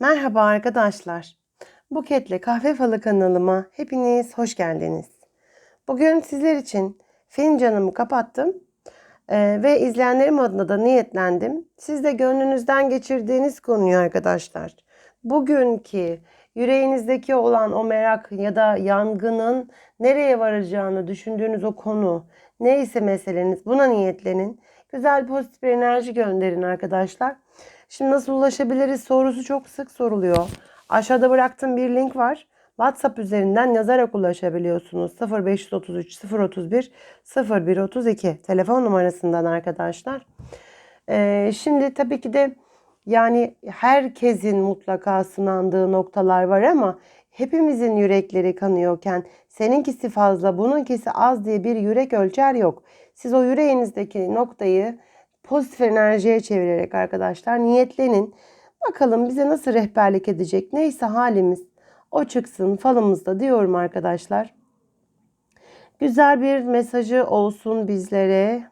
Merhaba arkadaşlar. Buketle Kahve Falı kanalıma hepiniz hoş geldiniz. Bugün sizler için fincanımı kapattım Ee, ve izleyenlerim adına da niyetlendim. Siz de gönlünüzden geçirdiğiniz konuyu arkadaşlar. Bugünkü yüreğinizdeki olan o merak ya da yangının nereye varacağını düşündüğünüz o konu neyse meseleniz buna niyetlenin. Güzel pozitif enerji gönderin arkadaşlar. Şimdi nasıl ulaşabiliriz sorusu çok sık soruluyor. Aşağıda bıraktığım bir link var. WhatsApp üzerinden yazarak ulaşabiliyorsunuz. 0533 031 0132 telefon numarasından arkadaşlar. Ee, şimdi tabii ki de yani herkesin mutlaka sınandığı noktalar var ama hepimizin yürekleri kanıyorken seninkisi fazla bununkisi az diye bir yürek ölçer yok. Siz o yüreğinizdeki noktayı pozitif enerjiye çevirerek arkadaşlar niyetlenin. Bakalım bize nasıl rehberlik edecek neyse halimiz o çıksın falımızda diyorum arkadaşlar. Güzel bir mesajı olsun bizlere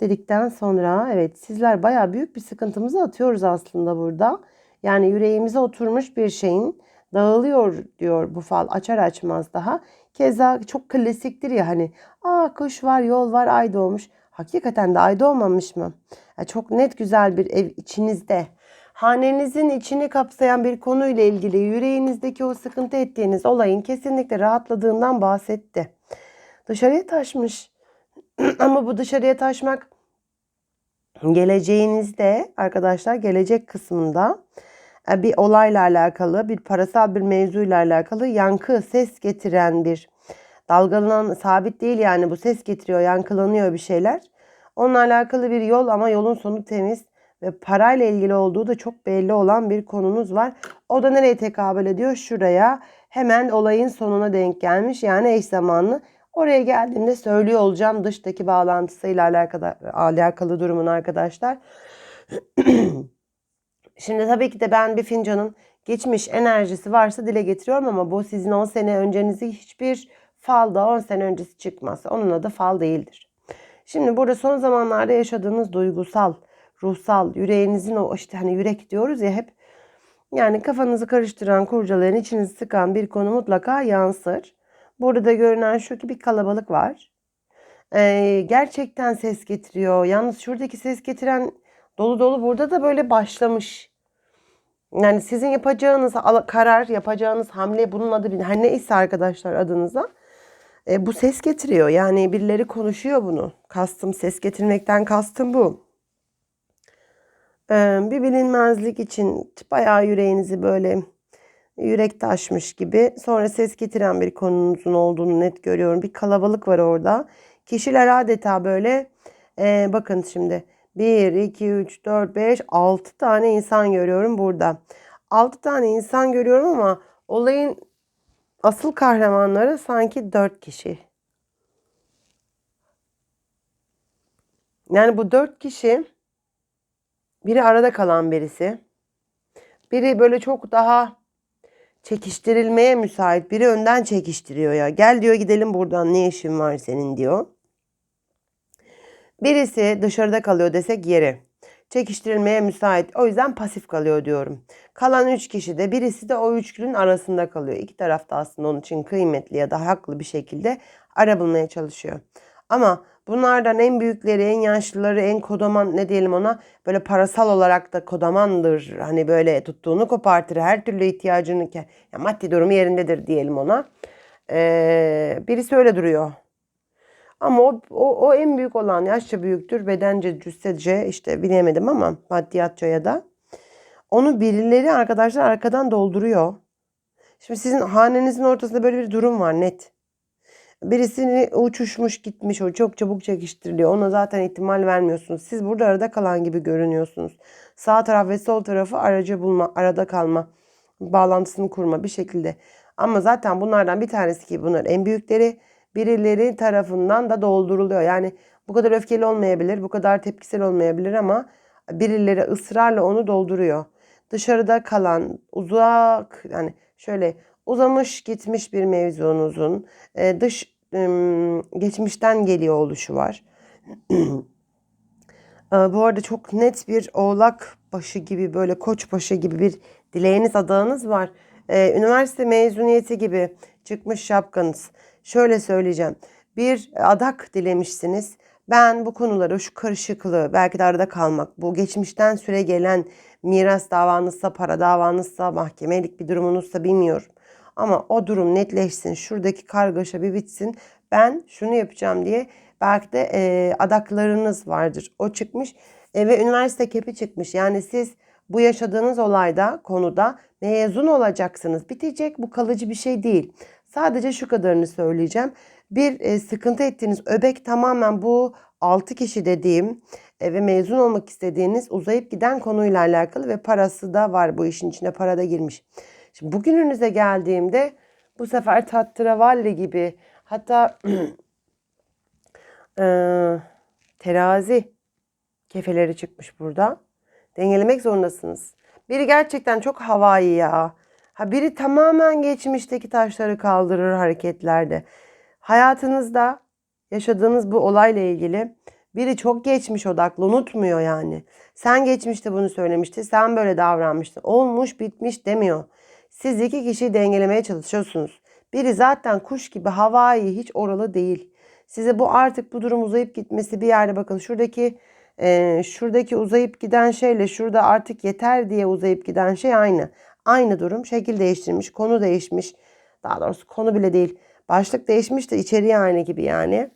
dedikten sonra evet sizler baya büyük bir sıkıntımızı atıyoruz aslında burada. Yani yüreğimize oturmuş bir şeyin dağılıyor diyor bu fal açar açmaz daha. Keza çok klasiktir ya hani aa kuş var yol var ay doğmuş. Hakikaten de ay doğmamış mı? Ya çok net güzel bir ev içinizde. Hanenizin içini kapsayan bir konuyla ilgili yüreğinizdeki o sıkıntı ettiğiniz olayın kesinlikle rahatladığından bahsetti. Dışarıya taşmış. Ama bu dışarıya taşmak geleceğinizde arkadaşlar gelecek kısmında e, bir olayla alakalı, bir parasal bir mevzuyla alakalı yankı, ses getiren bir dalgalanan sabit değil yani bu ses getiriyor, yankılanıyor bir şeyler. Onunla alakalı bir yol ama yolun sonu temiz ve parayla ilgili olduğu da çok belli olan bir konunuz var. O da nereye tekabül ediyor? Şuraya hemen olayın sonuna denk gelmiş yani eş zamanlı. Oraya geldiğimde söylüyor olacağım dıştaki bağlantısıyla alakalı, alakalı durumun arkadaşlar. Şimdi tabii ki de ben bir fincanın geçmiş enerjisi varsa dile getiriyorum ama bu sizin 10 sene öncenizi hiçbir falda 10 sene öncesi çıkmaz. Onun adı fal değildir. Şimdi burada son zamanlarda yaşadığınız duygusal, ruhsal, yüreğinizin o işte hani yürek diyoruz ya hep yani kafanızı karıştıran, kurcalayan, içinizi sıkan bir konu mutlaka yansır. Burada da görünen şu ki bir kalabalık var. Ee, gerçekten ses getiriyor. Yalnız şuradaki ses getiren dolu dolu burada da böyle başlamış. Yani sizin yapacağınız karar, yapacağınız hamle bunun adı her neyse arkadaşlar adınıza. E, bu ses getiriyor. Yani birileri konuşuyor bunu. Kastım ses getirmekten kastım bu. E, bir bilinmezlik için bayağı yüreğinizi böyle yürek taşmış gibi. Sonra ses getiren bir konunuzun olduğunu net görüyorum. Bir kalabalık var orada. Kişiler adeta böyle e, bakın şimdi 1, 2, 3, 4, 5, 6 tane insan görüyorum burada. 6 tane insan görüyorum ama olayın asıl kahramanları sanki 4 kişi. Yani bu 4 kişi biri arada kalan birisi. Biri böyle çok daha çekiştirilmeye müsait. Biri önden çekiştiriyor ya. Gel diyor gidelim buradan ne işin var senin diyor. Birisi dışarıda kalıyor desek yeri. Çekiştirilmeye müsait. O yüzden pasif kalıyor diyorum. Kalan üç kişi de birisi de o üçlünün arasında kalıyor. İki taraf da aslında onun için kıymetli ya da haklı bir şekilde ara bulmaya çalışıyor. Ama bunlardan en büyükleri, en yaşlıları, en kodaman ne diyelim ona böyle parasal olarak da kodamandır. Hani böyle tuttuğunu kopartır. Her türlü ihtiyacını, ya maddi durumu yerindedir diyelim ona. Ee, birisi öyle duruyor. Ama o, o, o en büyük olan yaşça büyüktür. Bedence, cüssece işte bilemedim ama maddiyatça ya da. Onu birileri arkadaşlar arkadan dolduruyor. Şimdi sizin hanenizin ortasında böyle bir durum var net. Birisini uçuşmuş gitmiş o çok çabuk çekiştiriliyor. Ona zaten ihtimal vermiyorsunuz. Siz burada arada kalan gibi görünüyorsunuz. Sağ taraf ve sol tarafı aracı bulma, arada kalma, bağlantısını kurma bir şekilde. Ama zaten bunlardan bir tanesi ki bunlar en büyükleri birileri tarafından da dolduruluyor. Yani bu kadar öfkeli olmayabilir, bu kadar tepkisel olmayabilir ama birileri ısrarla onu dolduruyor. Dışarıda kalan, uzak yani şöyle uzamış gitmiş bir mevzunuzun e, dış e, geçmişten geliyor oluşu var. Ee, bu arada çok net bir oğlak başı gibi böyle koç başı gibi bir dileğiniz adağınız var. Ee, üniversite mezuniyeti gibi çıkmış şapkanız. Şöyle söyleyeceğim. Bir adak dilemişsiniz. Ben bu konuları, şu karışıklığı, belki de arada kalmak, bu geçmişten süre gelen miras davanızsa, para davanızsa, mahkemelik bir durumunuzsa bilmiyorum. Ama o durum netleşsin, şuradaki kargaşa bir bitsin. Ben şunu yapacağım diye belki de e, adaklarınız vardır. O çıkmış e, ve üniversite kepi çıkmış. Yani siz bu yaşadığınız olayda, konuda mezun olacaksınız. Bitecek bu kalıcı bir şey değil. Sadece şu kadarını söyleyeceğim. Bir e, sıkıntı ettiğiniz öbek tamamen bu 6 kişi dediğim e, ve mezun olmak istediğiniz uzayıp giden konuyla alakalı ve parası da var bu işin içine para da girmiş. Şimdi bugününüze geldiğimde bu sefer tatravalli gibi hatta e, terazi kefeleri çıkmış burada. Dengelemek zorundasınız. Biri gerçekten çok havai ya. Ha biri tamamen geçmişteki taşları kaldırır hareketlerde. Hayatınızda yaşadığınız bu olayla ilgili biri çok geçmiş odaklı unutmuyor yani. Sen geçmişte bunu söylemişti, sen böyle davranmıştın. Olmuş bitmiş demiyor. Siz iki kişiyi dengelemeye çalışıyorsunuz. Biri zaten kuş gibi havai hiç oralı değil. Size bu artık bu durum uzayıp gitmesi bir yerde bakın şuradaki e, şuradaki uzayıp giden şeyle şurada artık yeter diye uzayıp giden şey aynı. Aynı durum şekil değiştirmiş, konu değişmiş. Daha doğrusu konu bile değil. Başlık değişmiş de içeriği aynı gibi yani.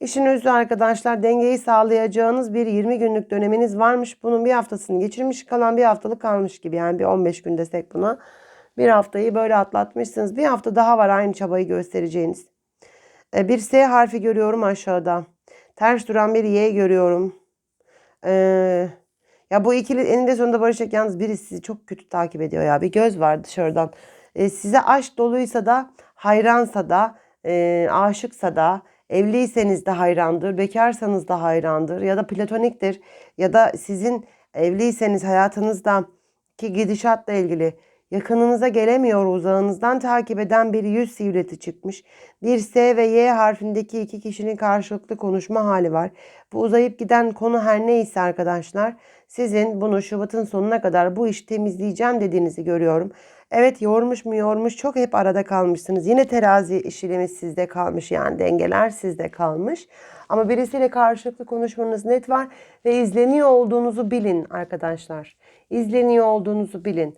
İşin özü arkadaşlar dengeyi sağlayacağınız bir 20 günlük döneminiz varmış. Bunun bir haftasını geçirmiş kalan bir haftalık kalmış gibi. Yani bir 15 gün desek buna. Bir haftayı böyle atlatmışsınız. Bir hafta daha var aynı çabayı göstereceğiniz. E, bir S harfi görüyorum aşağıda. Ters duran bir Y görüyorum. Ee, ya bu ikili eninde sonunda barışacak. Yalnız biri sizi çok kötü takip ediyor ya. Bir göz var dışarıdan. Ee, size aşk doluysa da hayransa da e, aşıksa da evliyseniz de hayrandır. Bekarsanız da hayrandır. Ya da platoniktir. Ya da sizin evliyseniz hayatınızdaki gidişatla ilgili yakınınıza gelemiyor uzağınızdan takip eden bir yüz sivreti çıkmış. Bir S ve Y harfindeki iki kişinin karşılıklı konuşma hali var. Bu uzayıp giden konu her neyse arkadaşlar sizin bunu Şubat'ın sonuna kadar bu işi temizleyeceğim dediğinizi görüyorum. Evet yormuş mu yormuş çok hep arada kalmışsınız. Yine terazi işlemi sizde kalmış yani dengeler sizde kalmış. Ama birisiyle karşılıklı konuşmanız net var ve izleniyor olduğunuzu bilin arkadaşlar. İzleniyor olduğunuzu bilin.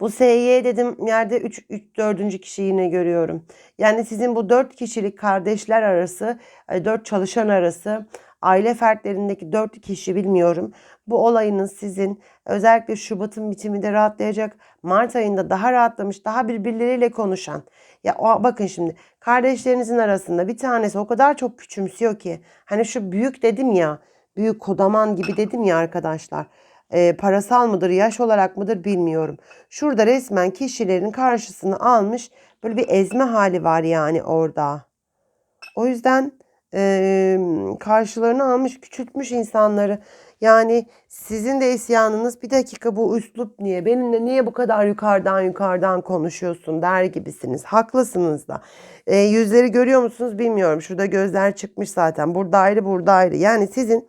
Bu SY dedim yerde 3, 3 4. kişi yine görüyorum. Yani sizin bu 4 kişilik kardeşler arası, 4 çalışan arası, aile fertlerindeki 4 kişi bilmiyorum. Bu olayınız sizin özellikle Şubat'ın bitiminde rahatlayacak. Mart ayında daha rahatlamış, daha birbirleriyle konuşan. Ya o, bakın şimdi kardeşlerinizin arasında bir tanesi o kadar çok küçümsüyor ki. Hani şu büyük dedim ya, büyük kodaman gibi dedim ya arkadaşlar e, parasal mıdır, yaş olarak mıdır bilmiyorum. Şurada resmen kişilerin karşısını almış böyle bir ezme hali var yani orada. O yüzden e, karşılarını almış, küçültmüş insanları. Yani sizin de isyanınız bir dakika bu üslup niye? Benimle niye bu kadar yukarıdan yukarıdan konuşuyorsun der gibisiniz. Haklısınız da. E, yüzleri görüyor musunuz bilmiyorum. Şurada gözler çıkmış zaten. Burada ayrı burada ayrı. Yani sizin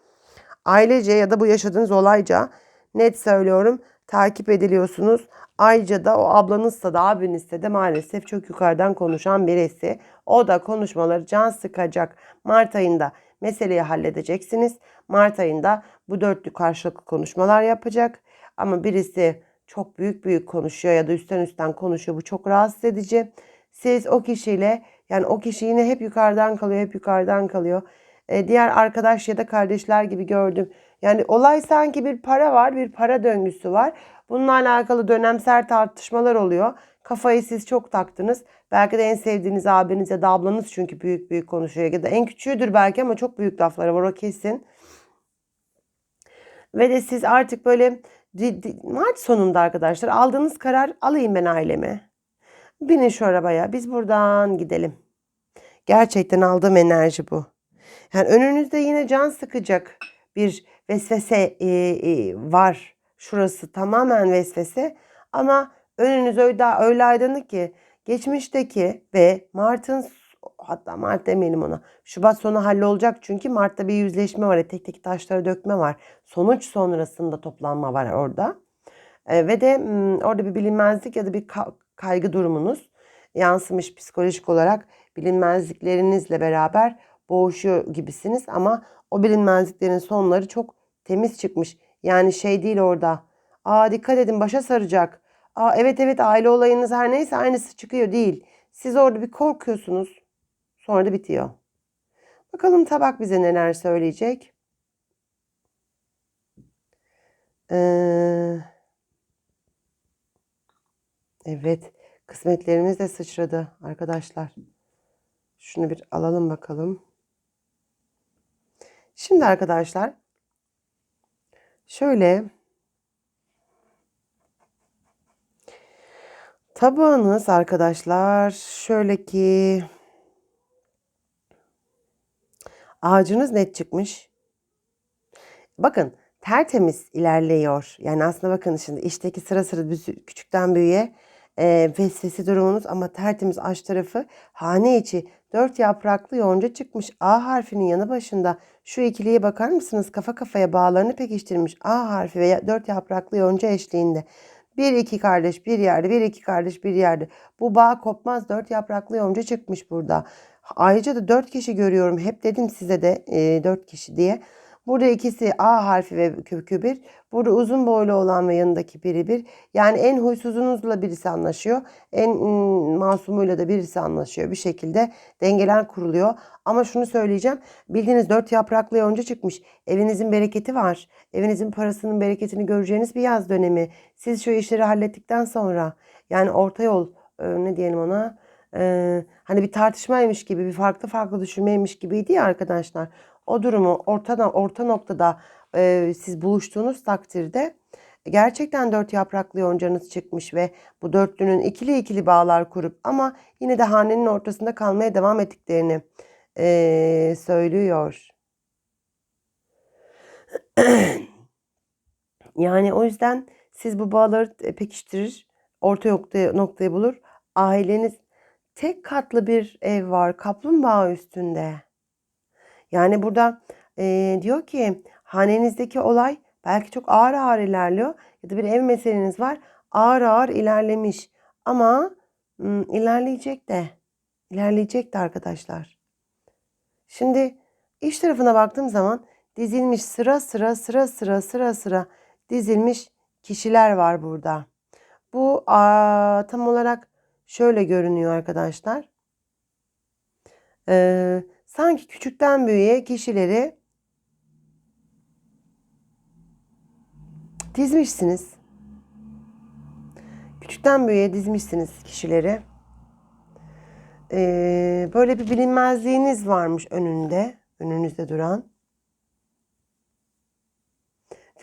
ailece ya da bu yaşadığınız olayca net söylüyorum takip ediliyorsunuz. Ayrıca da o ablanızsa da abinizse de maalesef çok yukarıdan konuşan birisi. O da konuşmaları can sıkacak. Mart ayında meseleyi halledeceksiniz. Mart ayında bu dörtlü karşılıklı konuşmalar yapacak. Ama birisi çok büyük büyük konuşuyor ya da üstten üstten konuşuyor. Bu çok rahatsız edici. Siz o kişiyle yani o kişi yine hep yukarıdan kalıyor, hep yukarıdan kalıyor. Ee, diğer arkadaş ya da kardeşler gibi gördüm. Yani olay sanki bir para var, bir para döngüsü var. Bununla alakalı dönemsel tartışmalar oluyor. Kafayı siz çok taktınız. Belki de en sevdiğiniz abiniz ya da ablanız çünkü büyük büyük konuşuyor. Ya da en küçüğüdür belki ama çok büyük lafları var o kesin. Ve de siz artık böyle Mart sonunda arkadaşlar aldığınız karar alayım ben aileme. Binin şu arabaya biz buradan gidelim. Gerçekten aldığım enerji bu. Yani önünüzde yine can sıkacak bir vesvese e, e, var. Şurası tamamen vesvese ama önünüz öyle, öyle aydınlık ki geçmişteki ve Mart'ın hatta Mart demeyelim ona. Şubat sonu hallolacak çünkü Mart'ta bir yüzleşme var. Tek tek taşları dökme var. Sonuç sonrasında toplanma var orada. E, ve de m, orada bir bilinmezlik ya da bir ka- kaygı durumunuz yansımış psikolojik olarak bilinmezliklerinizle beraber boğuşuyor gibisiniz ama o bilinmezliklerin sonları çok temiz çıkmış. Yani şey değil orada. Aa dikkat edin başa saracak. Aa evet evet aile olayınız her neyse aynısı çıkıyor değil. Siz orada bir korkuyorsunuz. Sonra da bitiyor. Bakalım tabak bize neler söyleyecek. Ee, evet. Kısmetlerimiz de sıçradı arkadaşlar. Şunu bir alalım bakalım. Şimdi arkadaşlar şöyle tabağınız arkadaşlar şöyle ki ağacınız net çıkmış. Bakın tertemiz ilerliyor. Yani aslında bakın şimdi işteki sıra sıra küçükten büyüğe e, vesvese durumunuz ama tertemiz aç tarafı hane içi dört yapraklı yonca çıkmış. A harfinin yanı başında şu ikiliye bakar mısınız? Kafa kafaya bağlarını pekiştirmiş. A harfi ve dört yapraklı yonca eşliğinde. Bir iki kardeş bir yerde, bir iki kardeş bir yerde. Bu bağ kopmaz. Dört yapraklı yonca çıkmış burada. Ayrıca da dört kişi görüyorum. Hep dedim size de e, dört kişi diye. Burada ikisi A harfi ve kökü bir. Burada uzun boylu olan ve yanındaki biri bir. Yani en huysuzunuzla birisi anlaşıyor. En masumuyla da birisi anlaşıyor. Bir şekilde dengeler kuruluyor. Ama şunu söyleyeceğim. Bildiğiniz dört yapraklı yonca çıkmış. Evinizin bereketi var. Evinizin parasının bereketini göreceğiniz bir yaz dönemi. Siz şu işleri hallettikten sonra yani orta yol ne diyelim ona e, hani bir tartışmaymış gibi bir farklı farklı düşünmeymiş gibiydi ya arkadaşlar. O durumu orta, orta noktada e, siz buluştuğunuz takdirde gerçekten dört yapraklı yoncanız çıkmış ve bu dörtlünün ikili ikili bağlar kurup ama yine de hanenin ortasında kalmaya devam ettiklerini e, söylüyor. Yani o yüzden siz bu bağları e, pekiştirir, orta noktayı, noktayı bulur. Aileniz tek katlı bir ev var, kaplumbağa üstünde. Yani burada e, diyor ki hanenizdeki olay belki çok ağır ağır ilerliyor ya da bir ev meseleniz var ağır ağır ilerlemiş ama hmm, ilerleyecek de ilerleyecek de arkadaşlar. Şimdi iş tarafına baktığım zaman dizilmiş sıra sıra sıra sıra sıra sıra dizilmiş kişiler var burada. Bu aa, tam olarak şöyle görünüyor arkadaşlar. Ee, sanki küçükten büyüğe kişileri dizmişsiniz. Küçükten büyüğe dizmişsiniz kişileri. Ee, böyle bir bilinmezliğiniz varmış önünde, önünüzde duran.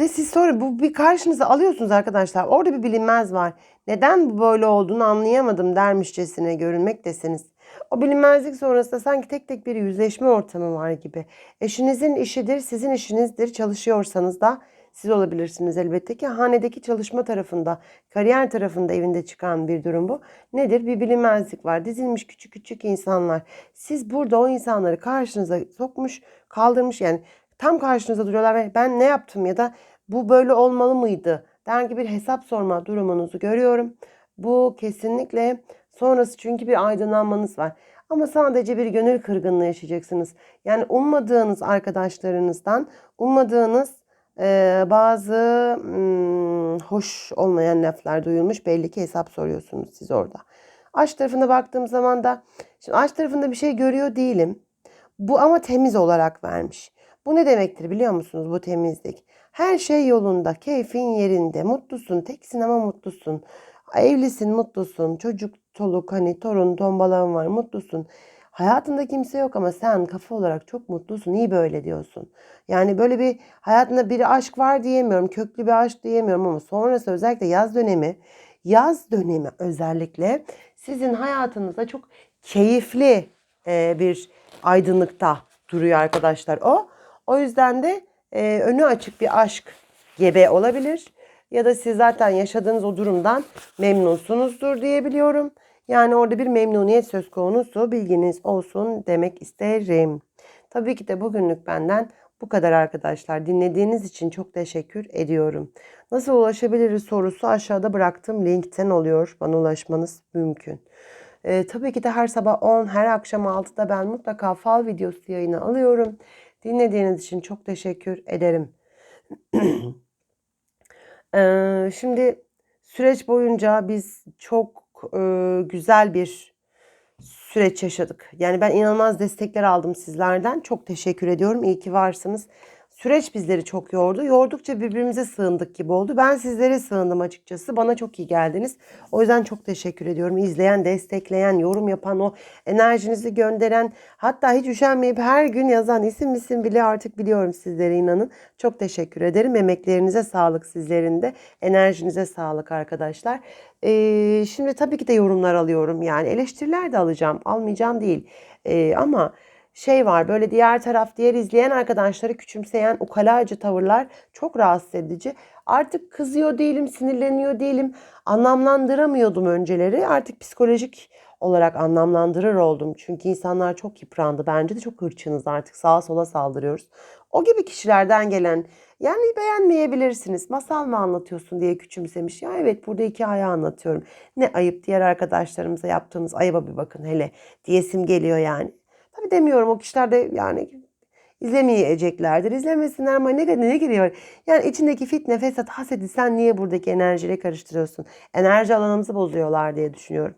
Ve siz sonra bu bir karşınıza alıyorsunuz arkadaşlar. Orada bir bilinmez var. Neden bu böyle olduğunu anlayamadım dermişçesine görünmektesiniz. O bilinmezlik sonrasında sanki tek tek bir yüzleşme ortamı var gibi. Eşinizin işidir, sizin işinizdir. Çalışıyorsanız da siz olabilirsiniz elbette ki. Hanedeki çalışma tarafında, kariyer tarafında evinde çıkan bir durum bu. Nedir? Bir bilinmezlik var. Dizilmiş küçük küçük insanlar. Siz burada o insanları karşınıza sokmuş, kaldırmış yani tam karşınıza duruyorlar ve ben ne yaptım ya da bu böyle olmalı mıydı der bir hesap sorma durumunuzu görüyorum. Bu kesinlikle sonrası çünkü bir aydınlanmanız var. Ama sadece bir gönül kırgınlığı yaşayacaksınız. Yani ummadığınız arkadaşlarınızdan, ummadığınız e, bazı hmm, hoş olmayan laflar duyulmuş. Belli ki hesap soruyorsunuz siz orada. Aşk tarafına baktığım zaman da, şimdi aşk tarafında bir şey görüyor değilim. Bu ama temiz olarak vermiş. Bu ne demektir biliyor musunuz bu temizlik? Her şey yolunda, keyfin yerinde, mutlusun, teksin ama mutlusun. Evlisin, mutlusun, çocuk, çoluk, hani torun, tombalağın var, mutlusun. Hayatında kimse yok ama sen kafa olarak çok mutlusun, iyi böyle diyorsun. Yani böyle bir hayatında bir aşk var diyemiyorum, köklü bir aşk diyemiyorum ama sonrası özellikle yaz dönemi, yaz dönemi özellikle sizin hayatınızda çok keyifli e, bir aydınlıkta duruyor arkadaşlar o. O yüzden de e, önü açık bir aşk gebe olabilir. Ya da siz zaten yaşadığınız o durumdan memnunsunuzdur diyebiliyorum. Yani orada bir memnuniyet söz konusu bilginiz olsun demek isterim. Tabii ki de bugünlük benden bu kadar arkadaşlar. Dinlediğiniz için çok teşekkür ediyorum. Nasıl ulaşabiliriz sorusu aşağıda bıraktığım linkten oluyor. Bana ulaşmanız mümkün. Ee, tabii ki de her sabah 10, her akşam 6'da ben mutlaka fal videosu yayını alıyorum. Dinlediğiniz için çok teşekkür ederim. Ee, şimdi süreç boyunca biz çok e, güzel bir süreç yaşadık. Yani ben inanılmaz destekler aldım sizlerden. Çok teşekkür ediyorum. İyi ki varsınız. Süreç bizleri çok yordu. Yordukça birbirimize sığındık gibi oldu. Ben sizlere sığındım açıkçası. Bana çok iyi geldiniz. O yüzden çok teşekkür ediyorum. İzleyen, destekleyen, yorum yapan, o enerjinizi gönderen, hatta hiç üşenmeyip her gün yazan isim isim bile artık biliyorum sizlere inanın. Çok teşekkür ederim. Emeklerinize sağlık sizlerin de. Enerjinize sağlık arkadaşlar. Ee, şimdi tabii ki de yorumlar alıyorum. Yani eleştiriler de alacağım. Almayacağım değil. Ee, ama şey var böyle diğer taraf diğer izleyen arkadaşları küçümseyen ukalacı tavırlar çok rahatsız edici. Artık kızıyor değilim, sinirleniyor değilim. Anlamlandıramıyordum önceleri. Artık psikolojik olarak anlamlandırır oldum. Çünkü insanlar çok yıprandı. Bence de çok hırçınız artık. Sağa sola saldırıyoruz. O gibi kişilerden gelen yani beğenmeyebilirsiniz. Masal mı anlatıyorsun diye küçümsemiş. Ya evet burada hikaye anlatıyorum. Ne ayıp diğer arkadaşlarımıza yaptığınız ayıba bir bakın hele diyesim geliyor yani. Tabii demiyorum o kişiler de yani izlemeyeceklerdir. İzlemesinler ama ne, ne giriyor? Yani içindeki fitne, fesat, hasedi sen niye buradaki enerjiyle karıştırıyorsun? Enerji alanımızı bozuyorlar diye düşünüyorum.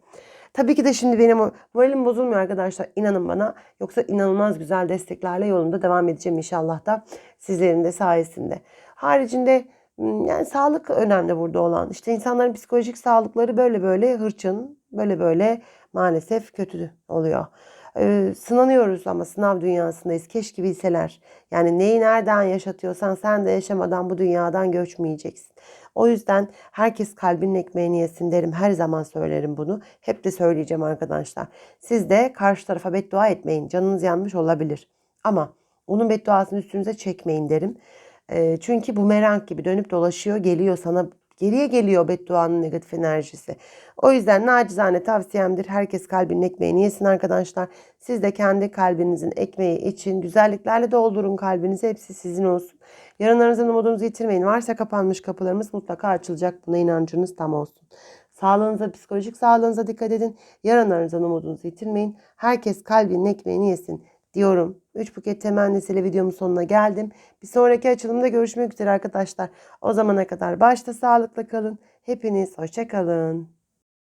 Tabii ki de şimdi benim moralim bozulmuyor arkadaşlar. İnanın bana. Yoksa inanılmaz güzel desteklerle yolunda devam edeceğim inşallah da sizlerin de sayesinde. Haricinde yani sağlık önemli burada olan. İşte insanların psikolojik sağlıkları böyle böyle hırçın, böyle böyle maalesef kötü oluyor. Ee, sınanıyoruz ama sınav dünyasındayız. Keşke bilseler. Yani neyi nereden yaşatıyorsan sen de yaşamadan bu dünyadan göçmeyeceksin. O yüzden herkes kalbinin ekmeğini yesin derim. Her zaman söylerim bunu. Hep de söyleyeceğim arkadaşlar. Siz de karşı tarafa beddua etmeyin. Canınız yanmış olabilir. Ama onun bedduasını üstünüze çekmeyin derim. E, çünkü bu merak gibi dönüp dolaşıyor geliyor sana geriye geliyor bedduanın negatif enerjisi. O yüzden nacizane tavsiyemdir. Herkes kalbinin ekmeğini yesin arkadaşlar. Siz de kendi kalbinizin ekmeği için güzelliklerle doldurun kalbinizi. Hepsi sizin olsun. Yarınlarınızın umudunuzu yitirmeyin. Varsa kapanmış kapılarımız mutlaka açılacak. Buna inancınız tam olsun. Sağlığınıza, psikolojik sağlığınıza dikkat edin. Yarınlarınızın umudunuzu yitirmeyin. Herkes kalbinin ekmeğini yesin diyorum. 3 buket temennisiyle videomun sonuna geldim. Bir sonraki açılımda görüşmek üzere arkadaşlar. O zamana kadar başta sağlıkla kalın. Hepiniz hoşça kalın.